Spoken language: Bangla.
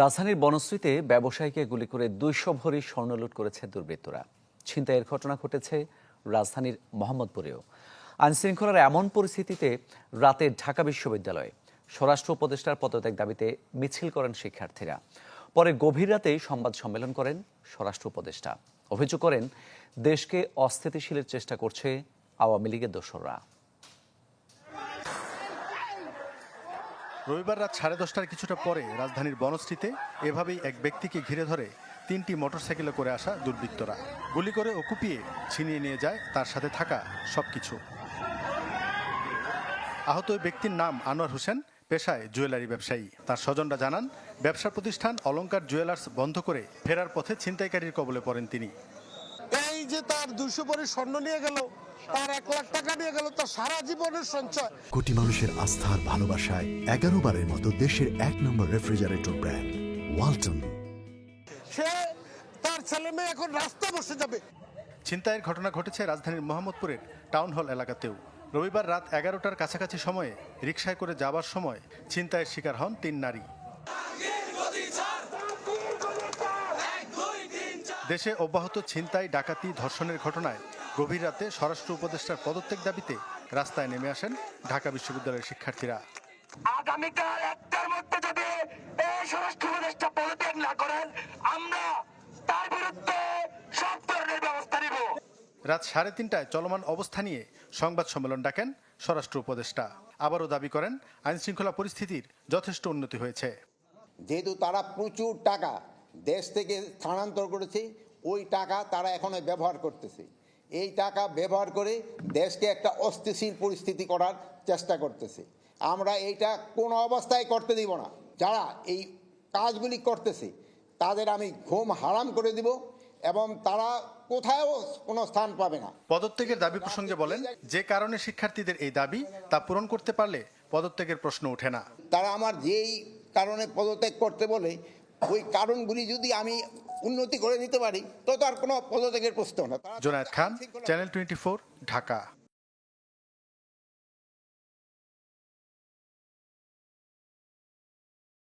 রাজধানীর বনশ্রীতে ব্যবসায়ীকে গুলি করে দুইশো ভরি স্বর্ণলুট করেছে দুর্বৃত্তরা। ছিনতাইয়ের ঘটনা ঘটেছে রাজধানীর মোহাম্মদপুরেও। আইনশৃঙ্খলার এমন পরিস্থিতিতে রাতে ঢাকা বিশ্ববিদ্যালয়ে স্বরাষ্ট্র উপদেষ্টার পদত্যাগ দাবিতে মিছিল করেন শিক্ষার্থীরা। পরে গভীর রাতে সংবাদ সম্মেলন করেন স্বরাষ্ট্র উপদেষ্টা। অভিযোগ করেন, দেশকে অস্থিতিশীলের চেষ্টা করছে আওয়ামী লীগের দোসররা। রবিবার রাত সাড়ে দশটার কিছুটা পরে রাজধানীর বনশ্রীতে এভাবেই এক ব্যক্তিকে ঘিরে ধরে তিনটি মোটরসাইকেলে করে আসা দুর্বৃত্তরা। গুলি করে ও কুপিয়ে ছিনিয়ে নিয়ে যায় তার সাথে থাকা সবকিছু। আহত ওই ব্যক্তির নাম আনোয়ার হোসেন, পেশায় জুয়েলারি ব্যবসায়ী। তার স্বজনরা জানান, ব্যবসা প্রতিষ্ঠান অলঙ্কার জুয়েলার্স বন্ধ করে ফেরার পথে ছিনতাইকারীর কবলে পড়েন তিনি। যে তার দুশো ভরি স্বর্ণ নিয়ে গেল তার এক লাখ টাকা নিয়ে গেল তার সারা জীবনের সঞ্চয়। কোটি মানুষের আস্থার ভালোবাসায় এগারো বারের মতো দেশের এক নম্বর রেফ্রিজারেটর ব্র্যান্ড ওয়ালটন। সে তার ছেলে মেয়ে এখন রাস্তা বসে যাবে। ছিনতাইয়ের ঘটনা ঘটেছে রাজধানীর মোহাম্মদপুরের টাউন হল এলাকাতেও। রবিবার রাত এগারোটার কাছাকাছি সময়ে রিকশায় করে যাবার সময় ছিনতাইয়ের শিকার হন তিন নারী। দেশে অব্যাহত ছিনতাই ডাকাতি ধর্ষণের ঘটনায় গভীর রাতে স্বরাষ্ট্র উপদেষ্টার পদত্যাগ দাবিতে রাস্তায় নেমে আসেন ঢাকা বিশ্ববিদ্যালয়ের শিক্ষার্থীরা। আগামীকাল একটার মধ্যে যদি এই স্বরাষ্ট্র উপদেষ্টা পদত্যাগ না করেন আমরা তার বিরুদ্ধে সব ধরনের ব্যবস্থা নিব। রাত সাড়ে তিনটায় চলমান অবস্থা নিয়ে সংবাদ সম্মেলন ডাকেন স্বরাষ্ট্র উপদেষ্টা। আবারও দাবি করেন আইনশৃঙ্খলা পরিস্থিতির যথেষ্ট উন্নতি হয়েছে। যেহেতু তারা প্রচুর টাকা দেশ থেকে স্থানান্তর করেছে ওই টাকা তারা এখন ব্যবহার করতেছে। এই টাকা ব্যবহার করে দেশকে একটা অস্থিতিশীল পরিস্থিতি করার চেষ্টা করতেছে। আমরা এইটা কোনো অবস্থায় করতে দিব না। যারা এই কাজগুলি করতেছে তাদের আমি ঘুম হারাম করে দিব এবং তারা কোথাও কোনো স্থান পাবে না। পদত্যাগের দাবি প্রসঙ্গে বলেন যে কারণে শিক্ষার্থীদের এই দাবি তা পূরণ করতে পারলে পদত্যাগের প্রশ্ন ওঠে না। তারা আমার যেই কারণে পদত্যাগ করতে বলে ওই কারণগুলি যদি আমি উন্নতি করে নিতে পারি তো তার কোনো পদত্যাগের প্রশ্ন না। Junaid Junaid Khan channel twenty Dhaka.